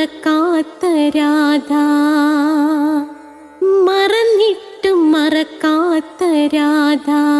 മറക്കാത്ത രാധ. മറന്നിട്ടും മറക്കാത്ത രാധ.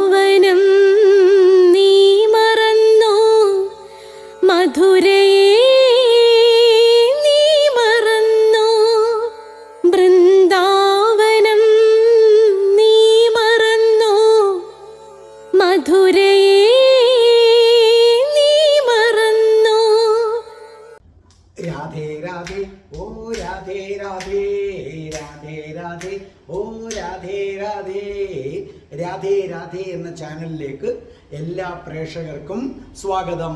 പ്രേക്ഷകർക്കും സ്വാഗതം.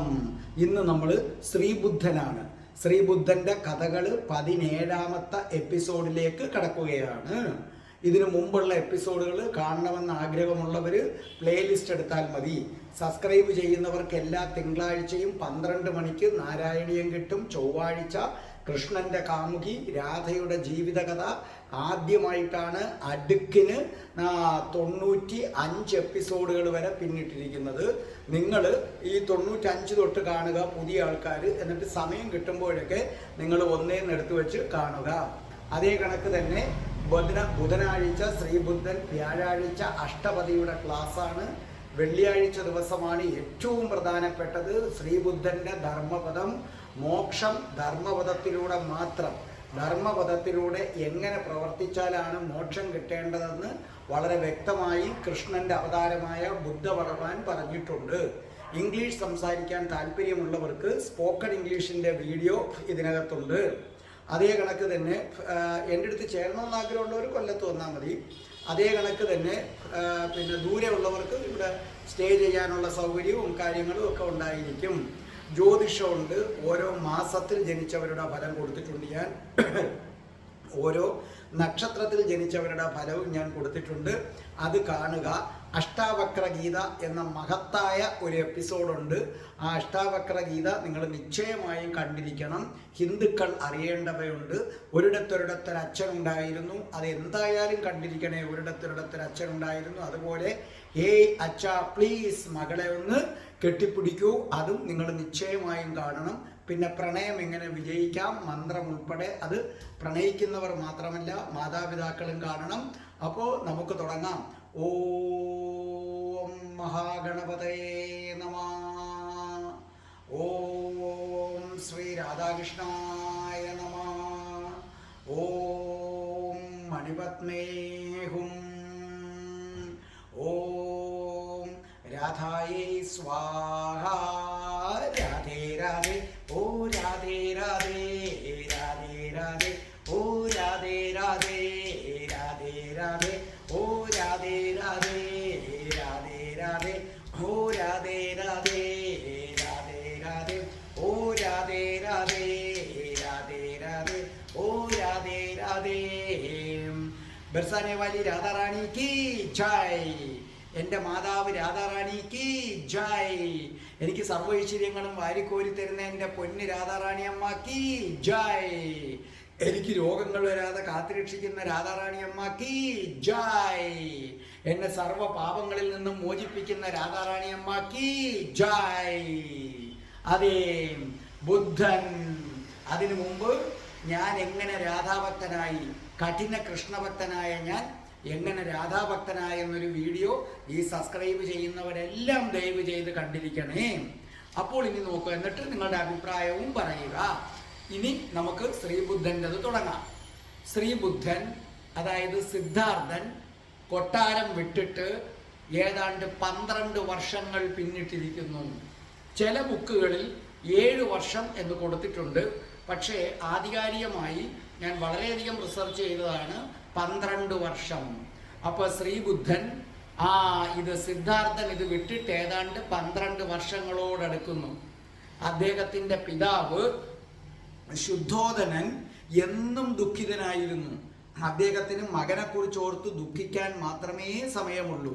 ഇന്ന് നമ്മൾ ശ്രീബുദ്ധനാണ്. ശ്രീബുദ്ധന്റെ കഥകൾ പതിനേഴാമത്തെ എപ്പിസോഡിലേക്ക് കടക്കുകയാണ്. ഇതിനു മുമ്പുള്ള എപ്പിസോഡുകൾ കാണണമെന്ന് ആഗ്രഹമുള്ളവർ പ്ലേലിസ്റ്റ് എടുത്താൽ മതി. സബ്സ്ക്രൈബ് ചെയ്യുന്നവർക്ക് എല്ലാ തിങ്കളാഴ്ചയും പന്ത്രണ്ട് മണിക്ക് നാരായണീയം കിട്ടും. ചൊവ്വാഴ്ച കൃഷ്ണന്റെ കാമുകി രാധയുടെ ജീവിതകഥ ആദ്യമായിട്ടാണ് അടുക്കിന് തൊണ്ണൂറ്റി അഞ്ച് എപ്പിസോഡുകൾ വരെ പിന്നിട്ടിരിക്കുന്നത്. നിങ്ങൾ ഈ തൊണ്ണൂറ്റി അഞ്ച് തൊട്ട് കാണുക പുതിയ ആൾക്കാർ എന്നിട്ട് സമയം കിട്ടുമ്പോഴൊക്കെ നിങ്ങൾ ഒന്നേന്ന് എടുത്തു വെച്ച് കാണുക. അതേ കണക്ക് തന്നെ ബുധന ബുധനാഴ്ച ശ്രീബുദ്ധൻ വ്യാഴാഴ്ച അഷ്ടപതിയുടെ ക്ലാസ്സാണ്. വെള്ളിയാഴ്ച ദിവസമാണ് ഏറ്റവും പ്രധാനപ്പെട്ടത്. ശ്രീബുദ്ധന്റെ ധർമ്മപദം. മോക്ഷം ധർമ്മപഥത്തിലൂടെ മാത്രം. ധർമ്മപഥത്തിലൂടെ എങ്ങനെ പ്രവർത്തിച്ചാലാണ് മോക്ഷം കിട്ടേണ്ടതെന്ന് വളരെ വ്യക്തമായി കൃഷ്ണന്റെ അവതാരമായ ബുദ്ധ ഭഗവാൻ പറഞ്ഞിട്ടുണ്ട്. ഇംഗ്ലീഷ് സംസാരിക്കാൻ താല്പര്യമുള്ളവർക്ക് സ്പോക്കൺ ഇംഗ്ലീഷിന്റെ വീഡിയോ ഇതിനകത്തുണ്ട്. അതേ കണക്ക് തന്നെ എന്റെ അടുത്ത് ചേർന്ന ആഗ്രഹമുള്ളവർ കൊല്ലത്ത് വന്നാൽ മതി. അതേ കണക്ക് തന്നെ പിന്നെ ദൂരെ ഉള്ളവർക്ക് ഇവിടെ സ്റ്റേ ചെയ്യാനുള്ള സൗകര്യവും കാര്യങ്ങളും ഒക്കെ ഉണ്ടായിരിക്കും. ജ്യോതിഷമുണ്ട്. ഓരോ മാസത്തിൽ ജനിച്ചവരുടെ ഫലം കൊടുത്തിട്ടുണ്ട് ഞാൻ. ഓരോ നക്ഷത്രത്തിൽ ജനിച്ചവരുടെ ഫലവും ഞാൻ കൊടുത്തിട്ടുണ്ട്. അത് കാണുക. അഷ്ടാവക്ര ഗീത എന്ന മഹത്തായ ഒരു എപ്പിസോഡുണ്ട്. ആ അഷ്ടാവക്ര ഗീത നിങ്ങൾ നിശ്ചയമായും കണ്ടിരിക്കണം. ഹിന്ദുക്കൾ അറിയേണ്ടവയുണ്ട്. ഒരിടത്തൊരിടത്തൊരു അച്ഛനുണ്ടായിരുന്നു അത് എന്തായാലും കണ്ടിരിക്കണേ. ഒരിടത്തൊരിടത്തൊരു അച്ഛനുണ്ടായിരുന്നു അതുപോലെ ഏയ് അച്ഛ പ്ലീസ് മകളെ ഒന്ന് കെട്ടിപ്പിടിക്കൂ. അതും നിങ്ങൾ നിശ്ചയമായും കാണണം. പിന്നെ പ്രണയം എങ്ങനെ വിജയിക്കാം? മന്ത്രം ഉൾപ്പെടെ അത് പ്രണയിക്കുന്നവർ മാത്രമല്ല മാതാപിതാക്കളും കാണണം. അപ്പോൾ നമുക്ക് തുടങ്ങാം. ഓം മഹാഗണപതയേ നമ. ഓം ശ്രീ രാധാകൃഷ്ണായ നമ. ഓം മണിപത്മേഹും ഓം രാധായേ സ്വാഹ രാധേ രാധേ ഓ രാധേ രാധേ രാധേ രാധേ ഓ രാധേ രാധേ രാധേ രാധേ ഓ രാധേ രാധേ രാധേ രാധേ ഓ രാധേ രാധേ രാധേ രാധേ ഓ രാധേ രാധേ രാധാറാണി കി ജയ് എന്റെ മാതാവ് രാധാറാണിക്ക് ജയ്. എനിക്ക് സർവൈശ്വര്യങ്ങളും വാരിക്കോരി തരുന്ന എന്റെ പൊന്ന് രാധാറാണി അമ്മ കി ജയ്. എനിക്ക് രോഗങ്ങൾ വരാതെ കാത്തുരക്ഷിക്കുന്ന രാധാറാണി അമ്മ കി ജയ്. എന്നെ സർവ പാപങ്ങളിൽ നിന്നും മോചിപ്പിക്കുന്ന രാധാറാണി അമ്മ കി ജയ്. അതേ ബുദ്ധൻ. അതിനു മുമ്പ് ഞാൻ എങ്ങനെ രാധാഭക്തനായി കഠിന കൃഷ്ണഭക്തനായ ഞാൻ എങ്ങനെ രാധാഭക്തനായ എന്നൊരു വീഡിയോ ഈ സബ്സ്ക്രൈബ് ചെയ്യുന്നവരെല്ലാം ദയവ് ചെയ്ത് കണ്ടിരിക്കണേ. അപ്പോൾ ഇനി നോക്കുക എന്നിട്ട് നിങ്ങളുടെ അഭിപ്രായവും പറയുക. ഇനി നമുക്ക് ശ്രീബുദ്ധന്റെത് തുടങ്ങാം. ശ്രീബുദ്ധൻ അതായത് സിദ്ധാർത്ഥൻ കൊട്ടാരം വിട്ടിട്ട് ഏതാണ്ട് പന്ത്രണ്ട് വർഷങ്ങൾ പിന്നിട്ടിരിക്കുന്നു. ചില ബുക്കുകളിൽ ഏഴ് വർഷം എന്ന് കൊടുത്തിട്ടുണ്ട്. പക്ഷേ ആധികാരികമായി ഞാൻ വളരെയധികം റിസർച്ച് ചെയ്തതാണ്. പന്ത്രണ്ട് വർഷം. അപ്പോൾ ശ്രീബുദ്ധൻ ആ ഇത് സിദ്ധാർത്ഥൻ ഇത് വിട്ടിട്ട് ഏതാണ്ട് പന്ത്രണ്ട് വർഷങ്ങളോടടുക്കുന്നു അദ്ദേഹത്തിന്റെ പിതാവ് ശുദ്ധോധനൻ എന്നും ദുഃഖിതനായിരുന്നു. അദ്ദേഹത്തിന് മകനെക്കുറിച്ച് ഓർത്ത് ദുഃഖിക്കാൻ മാത്രമേ സമയമുള്ളൂ.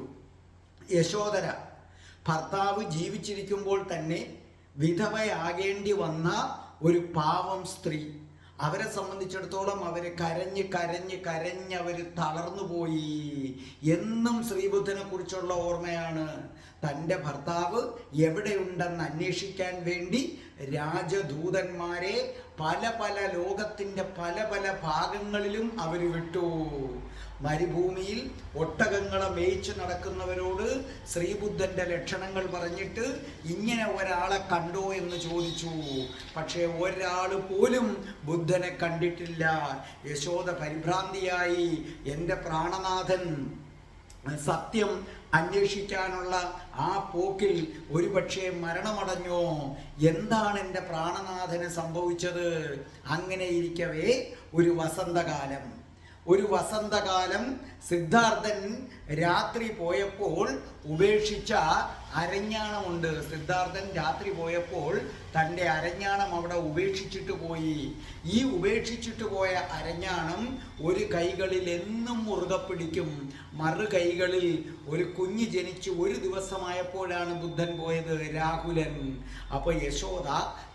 യശോദര ഭർത്താവ് ജീവിച്ചിരിക്കുമ്പോൾ തന്നെ വിധവയാകേണ്ടി വന്ന ഒരു പാവം സ്ത്രീ. അവരെ സംബന്ധിച്ചിടത്തോളം അവർ കരഞ്ഞ് കരഞ്ഞ് കരഞ്ഞ് അവർ തളർന്നുപോയി എന്നും ശ്രീബുദ്ധനെ കുറിച്ചുള്ള ഓർമ്മയാണ്. തന്റെ ഭർത്താവ് എവിടെയുണ്ടെന്ന് അന്വേഷിക്കാൻ വേണ്ടി രാജദൂതന്മാരെ പല പല ലോകത്തിന്റെ പല പല ഭാഗങ്ങളിലും അവർ വിട്ടു. മരുഭൂമിയിൽ ഒട്ടകങ്ങളെ മേയിച്ച് നടക്കുന്നവരോട് ശ്രീബുദ്ധന്റെ ലക്ഷണങ്ങൾ പറഞ്ഞിട്ട് ഇങ്ങനെ ഒരാളെ കണ്ടോ എന്ന് ചോദിച്ചു. പക്ഷേ ഒരാൾ പോലും ബുദ്ധനെ കണ്ടിട്ടില്ല. യശോദ പരിഭ്രാന്തിയായി. എന്റെ പ്രാണനാഥൻ സത്യം അന്വേഷിക്കാനുള്ള ആ പോക്കിൽ ഒരുപക്ഷെ മരണമടഞ്ഞോ? എന്താണ് എന്റെ പ്രാണനാഥന് സംഭവിച്ചത്? അങ്ങനെ ഇരിക്കവേ ഒരു വസന്തകാലം. ഒരു വസന്തകാലം സിദ്ധാർത്ഥൻ രാത്രി പോയപ്പോൾ ഉപേക്ഷിച്ച അരഞ്ഞാണമുണ്ട്. സിദ്ധാർത്ഥൻ രാത്രി പോയപ്പോൾ തന്റെ അരഞ്ഞാണം അവിടെ ഉപേക്ഷിച്ചിട്ട് പോയി. ഈ ഉപേക്ഷിച്ചിട്ട് പോയ അരഞ്ഞാണം ഒരു കൈകളിൽ എന്നും മുറുകെ പിടിക്കും. മറു കൈകളിൽ ഒരു കുഞ്ഞ് ജനിച്ച് ഒരു ദിവസമായപ്പോഴാണ് ബുദ്ധൻ പോയത് രാഹുലൻ. അപ്പോൾ യശോദ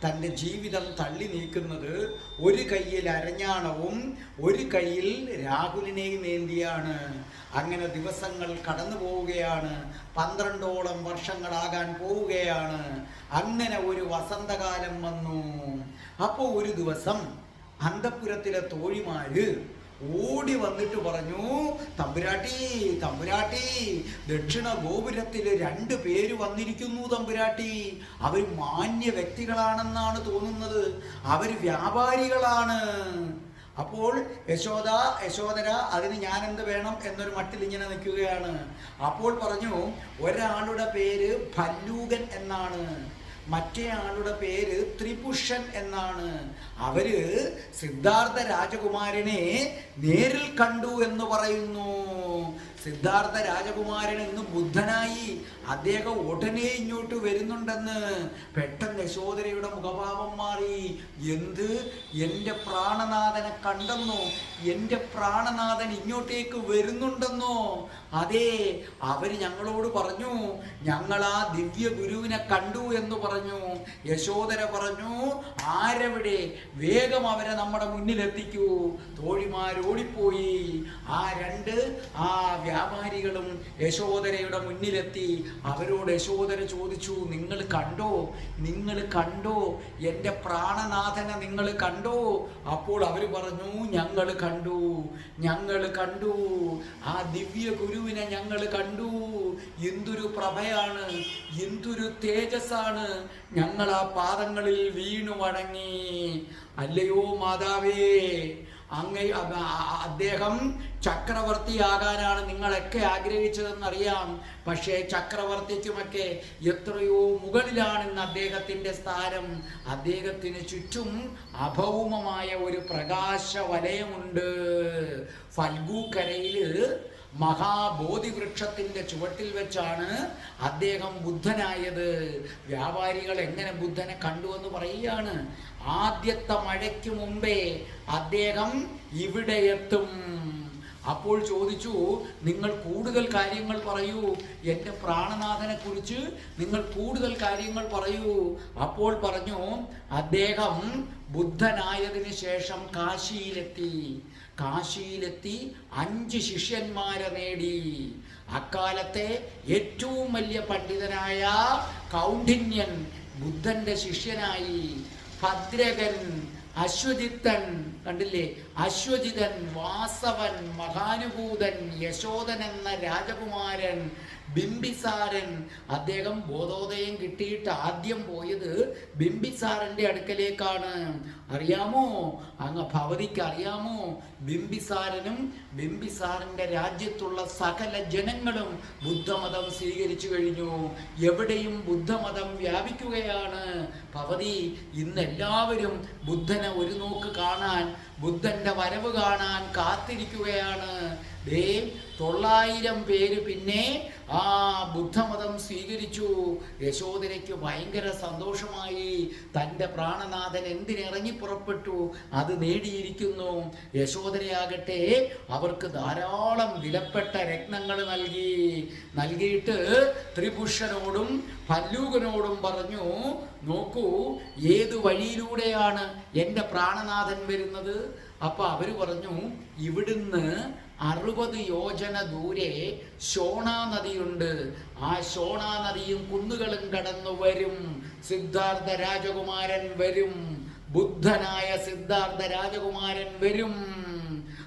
തന്റെ ജീവിതം തള്ളി നീക്കുന്നത് ഒരു കയ്യിൽ അരഞ്ഞാണവും ഒരു കയ്യിൽ രാഹുലിനെയും ഏന്തിയാണ് അങ്ങനെ ദിവസങ്ങൾ കടന്നു പോവുകയാണ്. പന്ത്രണ്ടോളം വർഷങ്ങളാകാൻ പോവുകയാണ്. അങ്ങനെ ഒരു വസന്തകാലം വന്നു. അപ്പോൾ ഒരു ദിവസം അന്തപുരത്തിലെ തോഴിമാര് ഓടി വന്നിട്ട് പറഞ്ഞു തമ്പുരാട്ടി തമ്പുരാട്ടി ദക്ഷിണ ഗോപുരത്തിൽ രണ്ട് പേര് വന്നിരിക്കുന്നു തമ്പുരാട്ടി. അവർ മാന്യ വ്യക്തികളാണെന്നാണ് തോന്നുന്നത്. അവർ വ്യാപാരികളാണ്. അപ്പോൾ യശോദ യശോദര അതിന് ഞാൻ എന്ത് വേണം? എന്നൊരു മട്ടിൽ ഇങ്ങനെ നിൽക്കുകയാണ്. അപ്പോൾ പറഞ്ഞു ഒരാളുടെ പേര് ഭല്ലൂകൻ എന്നാണ്. മറ്റേ ആളുടെ പേര് ത്രിപുഷൻ എന്നാണ്. അവർ സിദ്ധാർത്ഥ രാജകുമാരനെ നേരിൽ കണ്ടു എന്ന് പറയുന്നു. സിദ്ധാർത്ഥ രാജകുമാരൻ ഇന്ന് ബുദ്ധനായി അദ്ദേഹം ഉടനെ ഇങ്ങോട്ട് വരുന്നുണ്ടെന്ന് പെട്ടെന്ന് യശോദരയുടെ മുഖഭാവം മാറി. എന്ത്? എന്റെ പ്രാണനാഥനെ കണ്ടെന്നോ? എന്റെ പ്രാണനാഥൻ ഇങ്ങോട്ടേക്ക് വരുന്നുണ്ടെന്നോ? അതെ അവർ ഞങ്ങളോട് പറഞ്ഞു ഞങ്ങൾ ആ ദിവ്യ ഗുരുവിനെ കണ്ടു എന്ന് പറഞ്ഞു. യശോദര പറഞ്ഞു ആരവിടെ? വേഗം അവരെ നമ്മുടെ മുന്നിലെത്തിക്കൂ. തോഴിമാരോടിപ്പോയി. ആ രണ്ട് ആ വ്യാപാരികളും യശോദരയുടെ മുന്നിലെത്തി. അവരോട് യശോദര ചോദിച്ചു നിങ്ങൾ കണ്ടോ? നിങ്ങൾ കണ്ടോ? എന്റെ പ്രാണനാഥനെ നിങ്ങൾ കണ്ടോ? അപ്പോൾ അവർ പറഞ്ഞു ഞങ്ങൾ കണ്ടു ഞങ്ങൾ കണ്ടു. ആ ദിവ്യ ഗുരുവിനെ ഞങ്ങൾ കണ്ടു. എന്തൊരു പ്രഭയാണ് എന്തൊരു തേജസ്സാണ്. ഞങ്ങൾ ആ പാദങ്ങളിൽ വീണു വണങ്ങി. അല്ലയോ മാതാവേ അങ്ങ അദ്ദേഹം ചക്രവർത്തിയാകാനാണ് നിങ്ങളൊക്കെ ആഗ്രഹിച്ചതെന്നറിയാം. പക്ഷേ ചക്രവർത്തിക്കുമൊക്കെ എത്രയോ മുകളിലാണ് ഇന്ന് അദ്ദേഹത്തിന്റെ സ്ഥാനം. അദ്ദേഹത്തിന് ചുറ്റും അഭൗമമായ ഒരു പ്രകാശ വലയമുണ്ട്. ഫൽഗുക്കരയിൽ മഹാബോധി വൃക്ഷത്തിന്റെ ചുവട്ടിൽ വെച്ചാണ് അദ്ദേഹം ബുദ്ധനായത്. വ്യാപാരികൾ എങ്ങനെ ബുദ്ധനെ കണ്ടു എന്ന് പറയുകയാണ്. ആദ്യത്തെ മഴയ്ക്ക് മുമ്പേ അദ്ദേഹം ഇവിടെ എത്തും. അപ്പോൾ ചോദിച്ചു നിങ്ങൾ കൂടുതൽ കാര്യങ്ങൾ പറയൂ. എന്റെ പ്രാണനാഥനെ കുറിച്ച് നിങ്ങൾ കൂടുതൽ കാര്യങ്ങൾ പറയൂ. അപ്പോൾ പറഞ്ഞു അദ്ദേഹം ബുദ്ധനായതിനു ശേഷം കാശിയിലെത്തി. കാശിയിലെത്തി അഞ്ച് ശിഷ്യന്മാരെ നേടി. അക്കാലത്തെ ഏറ്റവും വലിയ പണ്ഡിതനായ കൗണ്ഡിന്യൻ ബുദ്ധന്റെ ശിഷ്യനായി ഭദ്രകൻ അശ്വജിത്തൻ കണ്ടില്ലേ? അശ്വജിതൻ വാസവൻ മഹാനുഭൂതൻ യശോദൻ എന്ന രാജകുമാരൻ ബിംബിസാരൻ അദ്ദേഹം ബോധോദയം കിട്ടിയിട്ട് ആദ്യം പോയത് ബിംബിസാരന്റെ അടുക്കലേക്കാണ്. അറിയാമോ? അങ്ങ് ഭവതിക്ക് അറിയാമോ? ബിംബിസാരനും ബിംബിസാരന്റെ രാജ്യത്തുള്ള സകല ജനങ്ങളും ബുദ്ധമതം സ്വീകരിച്ചു കഴിഞ്ഞു. എവിടെയും ബുദ്ധമതം വ്യാപിക്കുകയാണ്. ഭവതി ഇന്ന് എല്ലാവരും ബുദ്ധനെ ഒരു നോക്ക് കാണാൻ ബുദ്ധന്റെ വരവ് കാണാൻ കാത്തിരിക്കുകയാണ്. ദേ തൊള്ളായിരം പേര് പിന്നെ ആ ബുദ്ധമതം സ്വീകരിച്ചു. യശോദരയ്ക്ക് ഭയങ്കര സന്തോഷമായി. തന്റെ പ്രാണനാഥൻ എന്തിനിറങ്ങി പുറപ്പെട്ടു? അത് നേടിയിരിക്കുന്നു. യശോദരയാകട്ടെ അവർക്ക് ധാരാളം വിലപ്പെട്ട രത്നങ്ങൾ നൽകി. നൽകിയിട്ട് ത്രിപുഷനോടും ഭല്ലൂകനോടും പറഞ്ഞു നോക്കൂ ഏത് വഴിയിലൂടെയാണ് എന്റെ പ്രാണനാഥൻ വരുന്നത്? അപ്പൊ അവർ പറഞ്ഞു ഇവിടുന്ന് അറുപത് യോജന ദൂരെ ശോണ നദിയുണ്ട്. ആ ശോണ നദിയും കുന്നുകളും കടന്നു വരും. സിദ്ധാർത്ഥ രാജകുമാരൻ വരും. ബുദ്ധനായ സിദ്ധാർത്ഥ രാജകുമാരൻ വരും.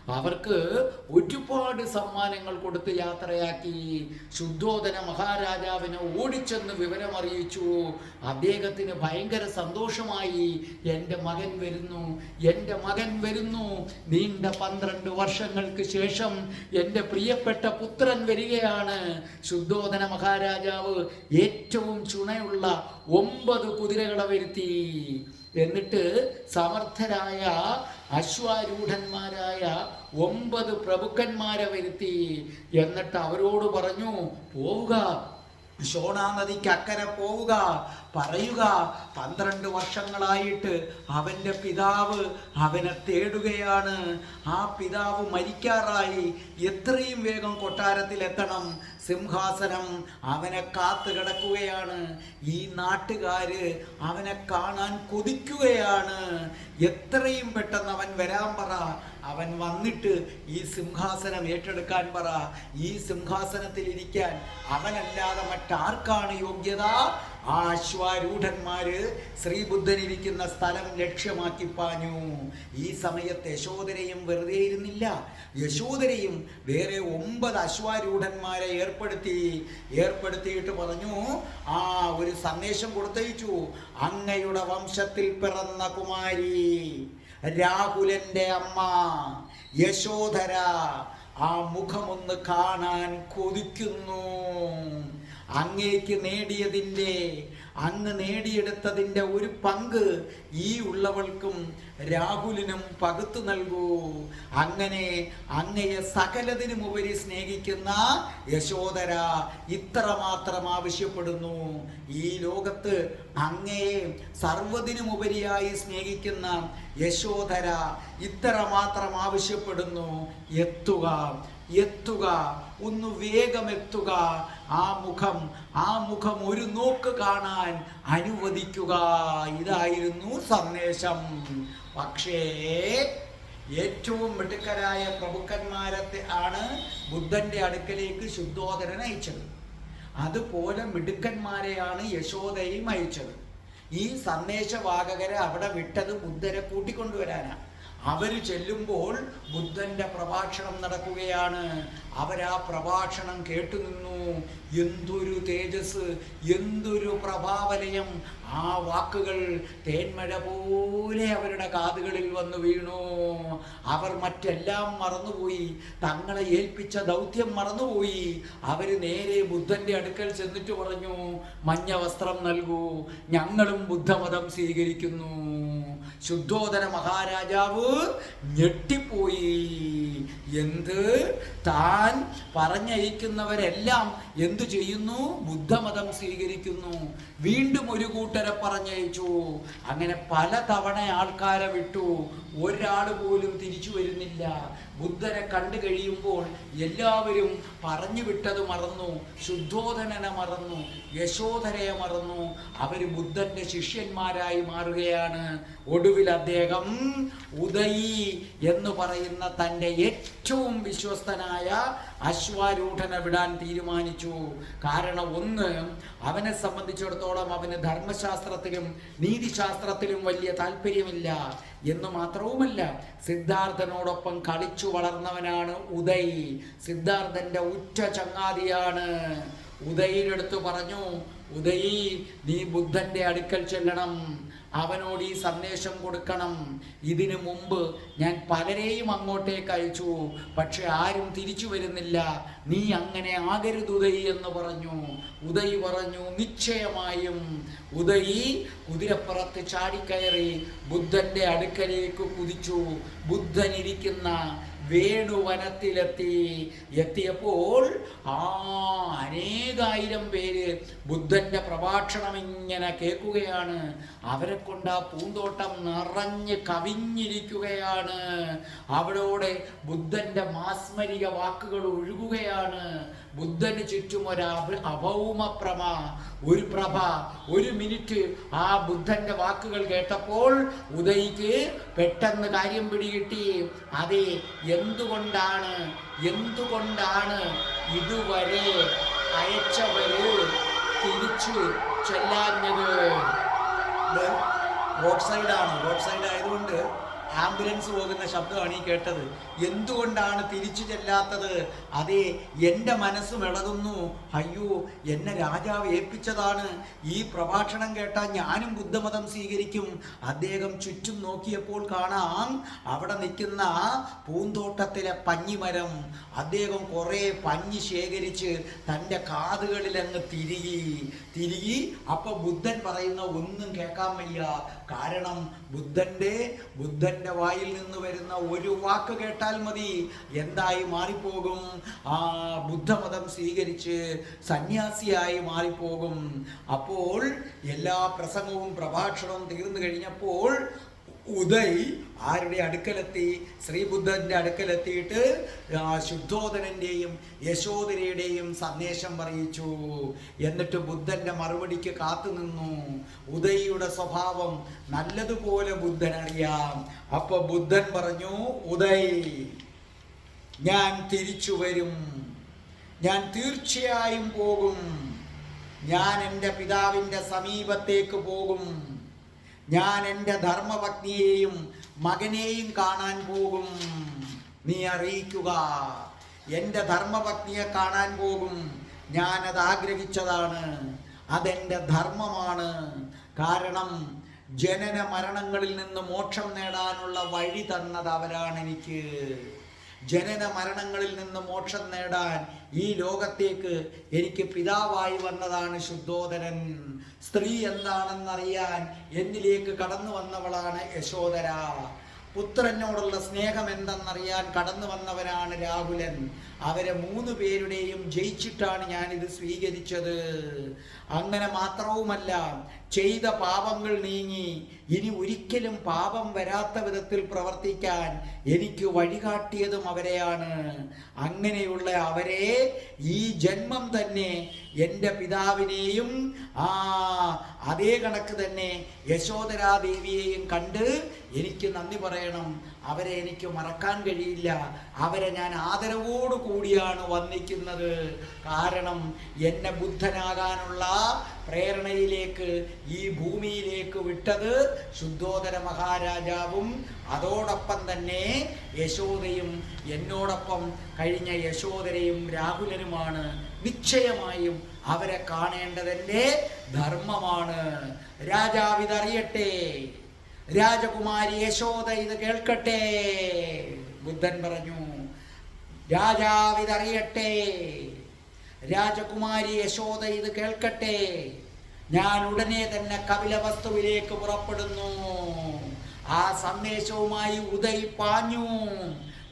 അവർക്ക് ഒരുപാട് സമ്മാനങ്ങൾ കൊടുത്ത് യാത്രയാക്കി. ശുദ്ധോധന മഹാരാജാവിനെ ഓടിച്ചെന്ന് വിവരമറിയിച്ചു. അദ്ദേഹത്തിന് ഭയങ്കര സന്തോഷമായി. എന്റെ മകൻ വരുന്നു എന്റെ മകൻ വരുന്നു. നീണ്ട പന്ത്രണ്ട് വർഷങ്ങൾക്ക് ശേഷം എന്റെ പ്രിയപ്പെട്ട പുത്രൻ വരികയാണ്. ശുദ്ധോധന മഹാരാജാവ് ഏറ്റവും ചുണയുള്ള ഒമ്പത് കുതിരകളെ വരുത്തി. എന്നിട്ട് സമർത്ഥരായ അശ്വാരൂഢന്മാരായ ഒമ്പത് പ്രഭുക്കന്മാരെ വരുത്തി. എന്നിട്ട് അവരോട് പറഞ്ഞു പോവുക ശോണാ നദിക്ക് അക്കരെ പോവുക പറയുക പന്ത്രണ്ട് വർഷങ്ങളായിട്ട് അവന്റെ പിതാവ് അവനെ തേടുകയാണ്. ആ പിതാവ് മരിക്കാറായി. എത്രയും വേഗം കൊട്ടാരത്തിൽ എത്തണം സിംഹാസനം അവനെ കാത്തു കിടക്കുകയാണ്. ഈ നാട്ടുകാര് അവനെ കാണാൻ കൊതിക്കുകയാണ്. എത്രയും പെട്ടെന്ന് അവൻ വരാൻ പറ. അവൻ വന്നിട്ട് ഈ സിംഹാസനം ഏറ്റെടുക്കാൻ പറ. ഈ സിംഹാസനത്തിൽ ഇരിക്കാൻ അവനല്ലാതെ മറ്റാർക്കാണ് യോഗ്യത? ആ അശ്വാരൂഢന്മാര് ശ്രീബുദ്ധൻ ഇരിക്കുന്ന സ്ഥലം ലക്ഷ്യമാക്കി പാഞ്ഞു. ഈ സമയത്ത് യശോദരയും വെറുതെ ഇരുന്നില്ല. യശോദരയും വേറെ ഒമ്പത് അശ്വാരൂഢന്മാരെ ഏർപ്പെടുത്തി. ഏർപ്പെടുത്തിയിട്ട് പറഞ്ഞു ആ ഒരു സന്ദേശം കൊടുത്തയച്ചു. അങ്ങയുടെ വംശത്തിൽ പിറന്ന കുമാരി. രാഹുലന്റെ അമ്മ യശോധര ആ മുഖമൊന്ന് കാണാൻ കൊതിക്കുന്നു. അങ്ങേക്ക് നേടിയതിന്റെ അങ്ങ് നേടിയെടുത്തതിന്റെ ഒരു പങ്ക് ഈ ഉള്ളവൾക്കും രാഹുലിനും പകുത്തു നൽകൂ. അങ്ങനെ അങ്ങയെ സകലതിനുമുപരി സ്നേഹിക്കുന്ന യശോദര ഇത്രമാത്രം ആവശ്യപ്പെടുന്നു. ഈ ലോകത്ത് അങ്ങയെ സർവതിനുമുപരിയായി സ്നേഹിക്കുന്ന യശോധര ഇത്രമാത്രം ആവശ്യപ്പെടുന്നു. എത്തുക. എത്തുക ഒന്ന് വേഗം എത്തുക ആ മുഖം ആ മുഖം ഒരു നോക്ക് കാണാൻ അനുവദിക്കുക. ഇതായിരുന്നു സന്ദേശം. പക്ഷേ ഏറ്റവും മിടുക്കരായ പ്രഭുക്കന്മാരത്തെ ആണ് ബുദ്ധന്റെ അടുക്കലേക്ക് ശുദ്ധോദരൻ അയച്ചത്. അതുപോലെ മിടുക്കന്മാരെയാണ് യശോദയും അയച്ചത്. ഈ സന്ദേശവാഹകരെ അവിടെ വിട്ടത് ബുദ്ധരെ കൂട്ടിക്കൊണ്ടുവരാനാ അവർ ചെല്ലുമ്പോൾ ബുദ്ധന്റെ പ്രഭാഷണം നടക്കുകയാണ്. അവരാ പ്രഭാഷണം കേട്ടുനിന്നു. എന്തൊരു തേജസ് എന്തൊരു പ്രഭാവലയം. ആ വാക്കുകൾ തേന്മഴ പോലെ അവരുടെ കാതുകളിൽ വന്നു വീണു. അവർ മറ്റെല്ലാം മറന്നുപോയി. തങ്ങളെ ഏൽപ്പിച്ച ദൗത്യം മറന്നുപോയി. അവർ നേരെ ബുദ്ധന്റെ അടുക്കൽ ചെന്നിട്ട് പറഞ്ഞു മഞ്ഞ വസ്ത്രം നൽകൂ. ഞങ്ങളും ബുദ്ധമതം സ്വീകരിക്കുന്നു. ശുദ്ധോദന മഹാരാജാവ് ഞെട്ടിപ്പോയി. എന്ത്? താൻ പറഞ്ഞയക്കുന്നവരെല്ലാം എന്തു ചെയ്യുന്നു? ബുദ്ധമതം സ്വീകരിക്കുന്നു. വീണ്ടും ഒരു കൂട്ടരെ പറഞ്ഞയച്ചു. അങ്ങനെ പല തവണ ആൾക്കാരെ വിട്ടു. ഒരാൾ പോലും തിരിച്ചു വരുന്നില്ല. ബുദ്ധനെ കണ്ടു കഴിയുമ്പോൾ എല്ലാവരും പറഞ്ഞു വിട്ടത് മറന്നു. ശുദ്ധോധനനെ മറന്നു. യശോധരയെ മറന്നു. അവർ ബുദ്ധന്റെ ശിഷ്യന്മാരായി മാറുകയാണ്. ഒടുവിൽ അദ്ദേഹം ഉദയി എന്ന് പറയുന്ന തന്റെ ഏറ്റവും വിശ്വസ്തനായ അശ്വാരൂഢനെ വിടാൻ തീരുമാനിച്ചു. കാരണം ഒന്ന് അവനെ സംബന്ധിച്ചിടത്തോളം അവന് ധർമ്മശാസ്ത്രത്തിലും നീതിശാസ്ത്രത്തിലും വലിയ താല്പര്യമില്ല. എന്ന് മാത്രവുമല്ല സിദ്ധാർത്ഥനോടൊപ്പം കളിച്ചു വളർന്നവനാണ് ഉദയ്. സിദ്ധാർത്ഥന്റെ ഉറ്റ ചങ്ങാതിയാണ്. ഉദയിലെടുത്ത് പറഞ്ഞു ഉദയി നീ ബുദ്ധന്റെ അടുക്കൽ ചെല്ലണം. അവനോട് ഈ സന്ദേശം കൊടുക്കണം. ഇതിനു മുമ്പ് ഞാൻ പലരെയും അങ്ങോട്ടേക്ക് അയച്ചു. പക്ഷെ ആരും തിരിച്ചു വരുന്നില്ല. നീ അങ്ങനെ ആകരുത് ഉദയി എന്ന് പറഞ്ഞു. ഉദയി പറഞ്ഞു നിശ്ചയമായും ഉദയി കുതിരപ്പുറത്ത് ചാടിക്കയറി ബുദ്ധന്റെ അടുക്കലേക്ക് കുതിച്ചു. ബുദ്ധൻ ഇരിക്കുന്ന വേണുവനത്തിലെത്തി. എത്തിയപ്പോൾ ആ അനേകായിരം പേര് ബുദ്ധന്റെ പ്രഭാഷണം ഇങ്ങനെ കേൾക്കുകയാണ്. അവരെ കൊണ്ട് ആ പൂന്തോട്ടം നിറഞ്ഞ് കവിഞ്ഞിരിക്കുകയാണ്. അവരോട് ബുദ്ധന്റെ മാസ്മരിക വാക്കുകൾ ഒഴുകുകയാണ്. ബുദ്ധന് ചുറ്റും ഒരു പ്രഭ ഒരു പ്രഭ ഒരു മിനിറ്റ് ആ ബുദ്ധന്റെ വാക്കുകൾ കേട്ടപ്പോൾ ഉദയിക്ക് പെട്ടെന്ന് കാര്യം പിടികിട്ടി. അതെ എന്തുകൊണ്ടാണ് എന്തുകൊണ്ടാണ് ഇതുവരെ അയച്ചവര് തിരിച്ചു ചെല്ലാഞ്ഞത്? റോഡ് സൈഡാണ്. റോഡ് സൈഡ് ആയതുകൊണ്ട് ആംബുലൻസ് പോകുന്ന ശബ്ദമാണ് ഈ കേട്ടത്. എന്തുകൊണ്ടാണ് തിരിച്ചു ചെല്ലാത്തത്? അതെ എന്റെ മനസ്സ് വിളകുന്നു. അയ്യോ എന്നെ രാജാവ് ഏൽപ്പിച്ചതാണ്. ഈ പ്രഭാഷണം കേട്ടാൽ ഞാനും ബുദ്ധമതം സ്വീകരിക്കും. അദ്ദേഹം ചുറ്റും നോക്കിയപ്പോൾ കാണാം അവിടെ നിൽക്കുന്ന പൂന്തോട്ടത്തിലെ പഞ്ഞിമരം. അദ്ദേഹം കുറേ പഞ്ഞി ശേഖരിച്ച് തന്റെ കാതുകളിലങ്ങ് തിരികി. തിരികി അപ്പൊ ബുദ്ധൻ പറയുന്ന ഒന്നും കേൾക്കാൻ വയ്യ. കാരണം ബുദ്ധന്റെ ബുദ്ധന്റെ വായിൽ നിന്ന് വരുന്ന ഒരു വാക്ക് കേട്ടാൽ മതി. എന്തായി മാറിപ്പോകും? ആ ബുദ്ധമതം സ്വീകരിച്ച് സന്യാസിയായി മാറിപ്പോകും. അപ്പോൾ എല്ലാ പ്രസംഗവും പ്രഭാഷണവും തീർന്നു കഴിഞ്ഞപ്പോൾ ഉദയ് ആരുടെ അടുക്കലെത്തി? ശ്രീബുദ്ധന്റെ അടുക്കലെത്തിയിട്ട് ശുദ്ധോദനന്റെയും യശോദരയുടെയും സന്ദേശം പറയിച്ചു. എന്നിട്ട് ബുദ്ധന്റെ മറുപടിക്ക് കാത്തുനിന്നു ഉദയിയുടെ സ്വഭാവം നല്ലതുപോലെ ബുദ്ധൻ അറിയാം. അപ്പൊ ബുദ്ധൻ പറഞ്ഞു ഉദയ് ഞാൻ തിരിച്ചു വരും. ഞാൻ തീർച്ചയായും പോകും. ഞാൻ എന്റെ പിതാവിന്റെ സമീപത്തേക്ക് പോകും. ഞാൻ എന്റെ ധർമ്മപത്നിയെയും മകനെയും കാണാൻ പോകും. നീ അറിയിക്കുക. എന്റെ ധർമ്മപത്നിയെ കാണാൻ പോകും. ഞാനത് ആഗ്രഹിച്ചതാണ്. അതെന്റെ ധർമ്മമാണ്. കാരണം ജനന മരണങ്ങളിൽ നിന്ന് മോക്ഷം നേടാനുള്ള വഴി തന്നത് അവരാണ് എനിക്ക്. ജനന മരണങ്ങളിൽ നിന്ന് മോക്ഷം നേടാൻ ഈ ലോകത്തേക്ക് എനിക്ക് പിതാവായി വന്നതാണ് ശുദ്ധോദരൻ. സ്ത്രീ എന്താണെന്നറിയാൻ എന്നിലേക്ക് കടന്നു വന്നവളാണ് യശോദര പുത്രനോടുള്ള സ്നേഹം എന്തെന്നറിയാൻ കടന്നു വന്നവനാണ് രാഹുലൻ. അവരെ മൂന്ന് പേരുടെയും ജയിച്ചിട്ടാണ് ഞാൻ ഇത് സ്വീകരിച്ചത്. അങ്ങനെ മാത്രവുമല്ല ചെയ്ത പാപങ്ങൾ നീങ്ങി. ഇനി ഒരിക്കലും പാപം വരാത്ത വിധത്തിൽ പ്രവർത്തിക്കാൻ എനിക്ക് വഴികാട്ടിയതും അവരെയാണ്. അങ്ങനെയുള്ള അവരെ ഈ ജന്മം തന്നെ എന്റെ പിതാവിനെയും ആ അതേ കണക്ക് തന്നെ യശോധരാദേവിയെയും കണ്ട് എനിക്ക് നന്ദി പറയണം. അവരെ എനിക്ക് മറക്കാൻ കഴിയില്ല. അവരെ ഞാൻ ആദരവോടു കൂടിയാണ് വന്നിക്കുന്നത്. കാരണം എന്നെ ബുദ്ധനാകാനുള്ള പ്രേരണയിലേക്ക് ഈ ഭൂമിയിലേക്ക് വിട്ടത് ശുദ്ധോദര മഹാരാജാവും. അതോടൊപ്പം തന്നെ യശോദയും എന്നോടൊപ്പം കഴിഞ്ഞ യശോദരയും രാഹുലനുമാണ് നിശ്ചയമായും അവരെ കാണേണ്ടതെന്റെ ധർമ്മമാണ്. രാജാവ് ഇതറിയട്ടെ രാജകുമാരി യശോദ ഇത് കേൾക്കട്ടെ. ബുദ്ധൻ പറഞ്ഞു രാജാവ് ഇതറിയട്ടെ രാജകുമാരി യശോദ ഇത് കേൾക്കട്ടെ. ഞാൻ ഉടനെ തന്നെ കപില വസ്തുവിലേക്ക് പുറപ്പെടുന്നു. ആ സന്ദേശവുമായി ഉദയി പാഞ്ഞു.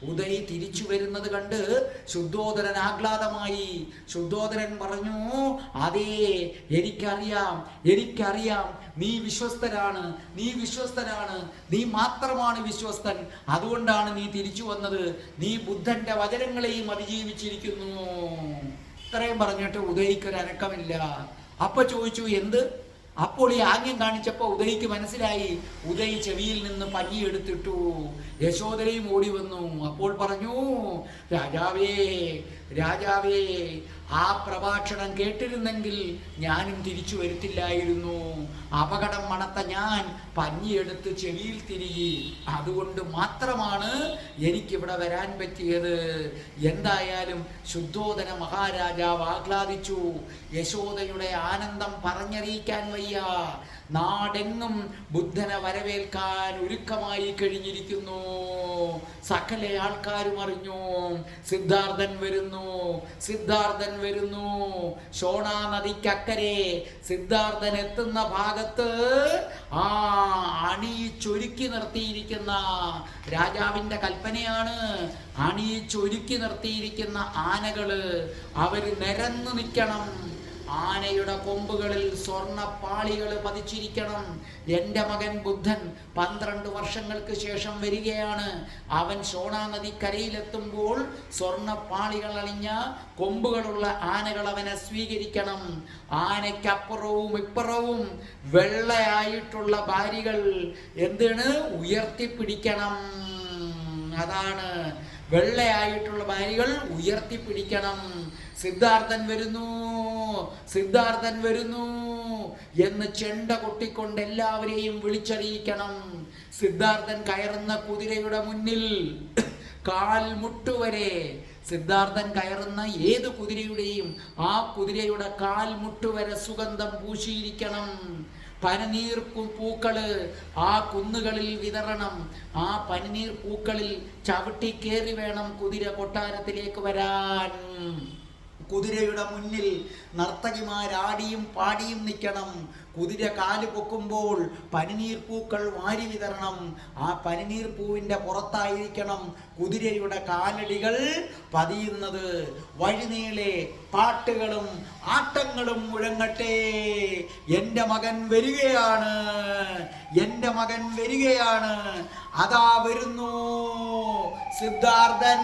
ഉദയ് തിരിച്ചു വരുന്നത് കണ്ട് ശുദ്ധോദരൻ ആഹ്ലാദമായി. ശുദ്ധോദരൻ പറഞ്ഞു അതേ എനിക്കറിയാം എനിക്കറിയാം. നീ വിശ്വസ്തനാണ് നീ വിശ്വസ്തനാണ് നീ മാത്രമാണ് വിശ്വസ്തൻ. അതുകൊണ്ടാണ് നീ തിരിച്ചു വന്നത്. നീ ബുദ്ധന്റെ വചനങ്ങളെയും അതിജീവിച്ചിരിക്കുന്നു. ഇത്രയും പറഞ്ഞിട്ട് ഉദയിക്കൊരനക്കമില്ല. അപ്പൊ ചോദിച്ചു എന്ത്? അപ്പോൾ ഈ ആംഗ്യം കാണിച്ചപ്പോൾ ഉദയിക്ക് മനസ്സിലായി. ഉദയ് ചെവിയിൽ നിന്ന് പഞ്ഞി എടുത്തിട്ടു. യശോദരയും ഓടി വന്നു. അപ്പോൾ പറഞ്ഞു രാജാവേ രാജാവേ ആ പ്രഭാഷണം കേട്ടിരുന്നെങ്കിൽ ഞാനും തിരിച്ചു വരുത്തില്ലായിരുന്നു. അപകടം മണത്ത ഞാൻ പഞ്ഞിയെടുത്ത് ചെവിയിൽ തിരികി. അതുകൊണ്ട് മാത്രമാണ് എനിക്കിവിടെ വരാൻ പറ്റിയത്. എന്തായാലും ശുദ്ധോദന മഹാരാജാവ് ആഹ്ലാദിച്ചു. യശോദയുടെ ആനന്ദം പറഞ്ഞറിയിക്കാൻ വയ്യ. നാടെങ്ങും ബുദ്ധനെ വരവേൽക്കാൻ ഒരുക്കമായി കഴിഞ്ഞിരിക്കുന്നു. സകല ആൾക്കാരും അറിഞ്ഞു. സിദ്ധാർത്ഥൻ വരുന്നു. സിദ്ധാർത്ഥൻ വരുന്നു. ഷോണാ നദിക്കക്കരെ സിദ്ധാർത്ഥൻ എത്തുന്ന ഭാഗത്ത് ആ അണിയിച്ചൊരുക്കി നിർത്തിയിരിക്കുന്ന രാജാവിന്റെ കൽപ്പനയാണ്. അണിയിച്ചൊരുക്കി നിർത്തിയിരിക്കുന്ന ആനകൾ അവർ നിരന്നു നിൽക്കണം. ആനയുടെ കൊമ്പുകളിൽ സ്വർണ പാളികൾ പതിച്ചിരിക്കണം. എന്റെ മകൻ ബുദ്ധൻ പന്ത്രണ്ട് വർഷങ്ങൾക്ക് ശേഷം വരികയാണ്. അവൻ ഷോണാ നദിക്കരയിലെത്തുമ്പോൾ സ്വർണ പാളികൾ അണിഞ്ഞ കൊമ്പുകളുള്ള ആനകൾ അവനെ സ്വീകരിക്കണം. ആനയ്ക്കപ്പുറവും ഇപ്പുറവും വെള്ളയായിട്ടുള്ള ഭാര്യകൾ എന്താണ്? ഉയർത്തിപ്പിടിക്കണം. അതാണ് വെള്ളയായിട്ടുള്ള ഭാര്യകൾ ഉയർത്തിപ്പിടിക്കണം. സിദ്ധാർത്ഥൻ വരുന്നു സിദ്ധാർത്ഥൻ വരുന്നു എന്ന് ചെണ്ട കൊട്ടിക്കൊണ്ട് എല്ലാവരെയും വിളിച്ചറിയിക്കണം. സിദ്ധാർത്ഥൻ കയറുന്ന കുതിരയുടെ മുന്നിൽ കാൽ മുട്ടുവരെ സിദ്ധാർത്ഥൻ കയറുന്ന ഏത് കുതിരയുടെയും ആ കുതിരയുടെ കാൽ മുട്ടുവരെ സുഗന്ധം പൂശിയിരിക്കണം. പനിനീർ പൂക്കൾ ആ കുന്നുകളിൽ വിതറണം. ആ പനിനീർ പൂക്കളിൽ ചവിട്ടി കയറി വേണം കുതിര കൊട്ടാരത്തിലേക്ക് വരാൻ. കുതിരയുടെ മുന്നിൽ നർത്തകിമാരാടിയും പാടിയും നിൽക്കണം. കുതിര കാൽ പൊക്കുമ്പോൾ പനിനീർ പൂക്കൾ വാരി വിതരണം. ആ പനിനീർ പൂവിന്റെ പുറത്തായിരിക്കണം കുതിരയുടെ കാലടികൾ പതിയുന്നത്. വഴിനീളെ പാട്ടുകളും ആട്ടങ്ങളും മുഴങ്ങട്ടെ. എന്റെ മകൻ വരികയാണ്. എന്റെ മകൻ വരികയാണ്. അതാ വരുന്നു സിദ്ധാർത്ഥൻ.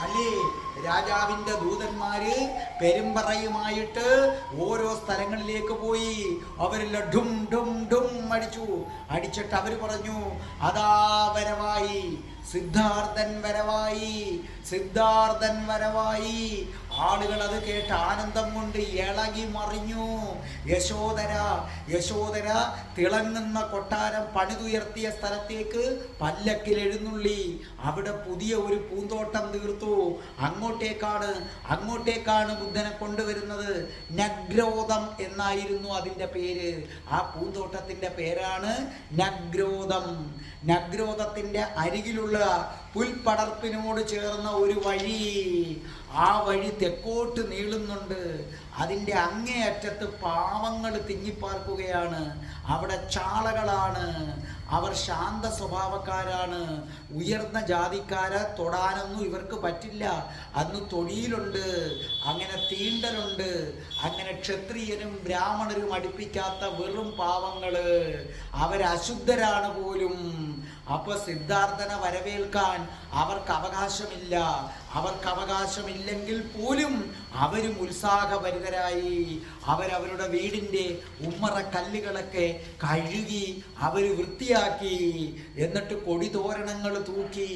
അല്ലേ? രാജാവിന്റെ ദൂതന്മാര് പെരുമ്പറയുമായിട്ട് ഓരോ സ്ഥലങ്ങളിലേക്ക് പോയി. അവർ ഡും ഡും ഡും അടിച്ചു. അടിച്ചിട്ട് അവർ പറഞ്ഞു അതാ വരവായി. സിദ്ധാർത്ഥൻ വരവായി. സിദ്ധാർത്ഥൻ വരവായി. ആളുകൾ അത് കേട്ട് ആനന്ദം കൊണ്ട് ഇളകി മറിഞ്ഞു. യശോദര യശോദര തിളങ്ങുന്ന കൊട്ടാരം പണിതുയർത്തിയ സ്ഥലത്തേക്ക് പല്ലക്കിൽ എഴുന്നള്ളി. അവിടെ പുതിയ ഒരു പൂന്തോട്ടം തീർത്തു. അങ്ങോട്ടേക്കാണ് അങ്ങോട്ടേക്കാണ് ബുദ്ധനെ കൊണ്ടുവരുന്നത്. നഗ്രോധം എന്നായിരുന്നു അതിന്റെ പേര്. ആ പൂന്തോട്ടത്തിന്റെ പേരാണ് നഗ്രോധം നഗ്രോധത്തിന്റെ അരികിലുള്ള പുൽപ്പടർപ്പിനോട് ചേർന്ന ഒരു വഴി. ആ വഴി തെക്കോട്ട് നീളുന്നുണ്ട്. അതിന്റെ അങ്ങേയറ്റത്ത് പാവങ്ങൾ തിങ്ങിപ്പാർക്കുകയാണ്. അവിടെ ചാളകളാണ്. അവർ ശാന്ത സ്വഭാവക്കാരാണ്. ഉയർന്ന ജാതിക്കാരെ തൊടാനൊന്നും ഇവർക്ക് പറ്റില്ല. അന്ന് തൊഴിലുണ്ട് അങ്ങനെ തീണ്ടലുണ്ട് അങ്ങനെ ക്ഷത്രിയനും ബ്രാഹ്മണരും അടുപ്പിക്കാത്ത വെറും പാവങ്ങൾ അവരശുദ്ധരാണ് പോലും. അപ്പോൾ സിദ്ധാർത്ഥനെ വരവേൽക്കാൻ അവർക്ക് അവകാശമില്ല. അവർക്ക് അവകാശമില്ലെങ്കിൽ പോലും അവരും ഉത്സാഹഭരിതരായി അവരവരുടെ വീടിന്റെ ഉമ്മറ കല്ലുകളൊക്കെ കഴുകി അവർ വൃത്തിയാക്കി എന്നിട്ട് കൊടി തോരണങ്ങൾ തൂക്കി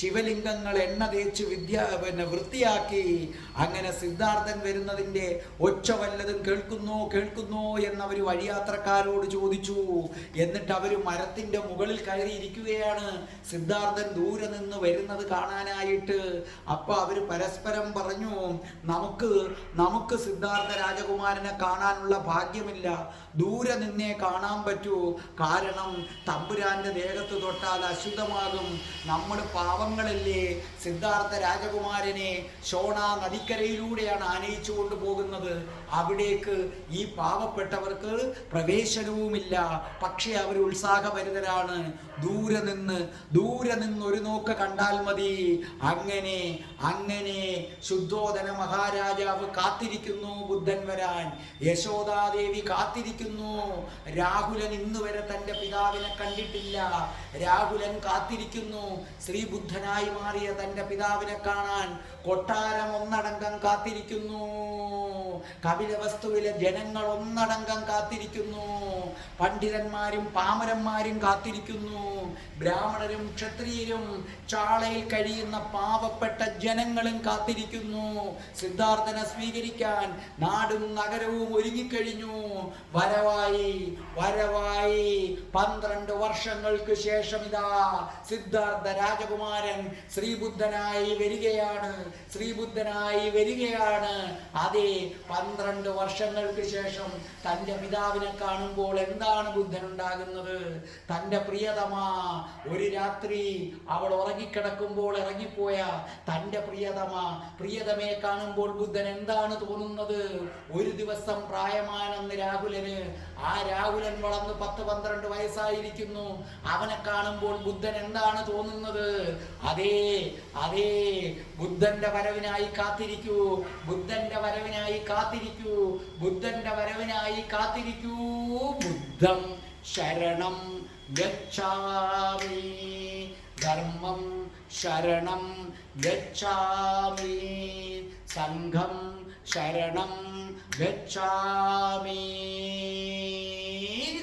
ശിവലിംഗങ്ങൾ എണ്ണ തേച്ച് വിദ്യ പിന്നെ വൃത്തിയാക്കി അങ്ങനെ സിദ്ധാർത്ഥൻ വരുന്നതിന്റെ ഒച്ച വല്ലതും കേൾക്കുന്നോ കേൾക്കുന്നോ എന്നവർ വഴിയാത്രക്കാരോട് ചോദിച്ചു. എന്നിട്ട് അവർ മരത്തിന്റെ മുകളിൽ കയറിയിരിക്കുകയാണ്. സിദ്ധാർത്ഥൻ ദൂരെ നിന്ന് വരുന്നത് കാണാനായിട്ട്. അപ്പൊ അവർ പരസ്പരം പറഞ്ഞു നമുക്ക് നമുക്ക് സിദ്ധാർത്ഥ രാജകുമാരനെ കാണാനുള്ള ഭാഗ്യമില്ല. ദൂരെ നിന്നേ കാണാൻ പറ്റൂ. കാരണം തമ്പുരാന്റെ ദേഹത്ത് തൊട്ടാൽ അശുദ്ധമാകും. നമ്മൾ പാവങ്ങളല്ലേ സിദ്ധാർത്ഥ രാജകുമാരനെ ഷോണ നദിക്കരയിലൂടെയാണ് ആനയിച്ചു കൊണ്ടുപോകുന്നത് അവിടേക്ക് ഈ പാവപ്പെട്ടവർക്ക് പ്രവേശനവുമില്ല. പക്ഷേ അവർ ഉത്സാഹഭരിതരാണ്. ദൂരെ നിന്ന് ദൂരെ നിന്ന് ഒരു നോക്ക് കണ്ടാൽ മതി. അങ്ങനെ അങ്ങനെ ശുദ്ധോദന മഹാരാജാവ് കാത്തിരിക്കുന്നു ബുദ്ധൻ വരാൻ. യശോദാദേവി കാത്തിരിക്കുന്നു. രാഹുലൻ ഇന്ന് വരെ തന്റെ പിതാവിനെ കണ്ടിട്ടില്ല. രാഹുലൻ കാത്തിരിക്കുന്നു. ശ്രീ ബുദ്ധനായി മാറിയ തന്റെ പിതാവിനെ കാണാൻ കൊട്ടാരം ഒന്നടങ്കം കാത്തിരിക്കുന്നു. കപിലവസ്തുവിലെ ജനങ്ങൾ ഒന്നടങ്കം കാത്തിരിക്കുന്നു. പണ്ഡിതന്മാരും പാമരന്മാരും കാത്തിരിക്കുന്നു. ബ്രാഹ്മണരും ക്ഷത്രിയരും ചാളയിൽ കഴിയുന്ന പാവപ്പെട്ട ജനങ്ങളും കാത്തിരിക്കുന്നു. സിദ്ധാർത്ഥനെ സ്വീകരിക്കാൻ നാടും നഗരവും ഒരുങ്ങിക്കഴിഞ്ഞു. വരവായി വരവായി. പന്ത്രണ്ട് വർഷങ്ങൾക്ക് ശേഷം ഇതാ സിദ്ധാർത്ഥ രാജകുമാരൻ ശ്രീബുദ്ധനായി വരികയാണ്. ശ്രീബുദ്ധനായി വരികയാണ്. അതെ പന്ത്രണ്ട് വർഷങ്ങൾക്ക് ശേഷം തന്റെ പിതാവിനെ കാണുമ്പോൾ എന്താണ് ബുദ്ധൻ ഉണ്ടാകുന്നത് തന്റെ പ്രിയതമ ഒരു രാത്രി അവൾ ഉറങ്ങിക്കിടക്കുമ്പോൾ ഇറങ്ങിപ്പോയ തന്റെ പ്രിയതമ പ്രിയതമേ കാണുമ്പോൾ ബുദ്ധൻ എന്താണ് തോന്നുന്നത്? ഒരു ദിവസം പ്രായമാണെന്ന് രാഹുലന്. ആ രാഹുലൻ വളർന്ന് പത്ത് പന്ത്രണ്ട് വയസ്സായിരിക്കുന്നു. അവനെ കാണുമ്പോൾ ബുദ്ധൻ എന്താണ് തോന്നുന്നത്? അതേ അതേ ബുദ്ധന്റെ വരവിനായി കാത്തിരിക്കൂ. ബുദ്ധന്റെ വരവിനായി കാത്തിരിക്കൂ. ബുദ്ധന്റെ വരവിനായി കാത്തിരിക്കൂ. ബുദ്ധം ശരണം ഗച്ഛാമി. ധർമ്മം ശരണം ഗച്ഛാമി. സംഘം ശരണം ഗച്ഛാമി.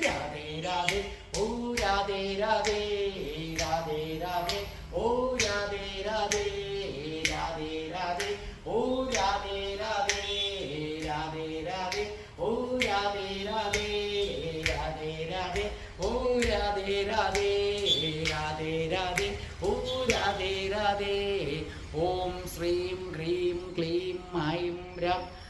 രാധേ രാധേ. ഓ രാധേ രാധേ.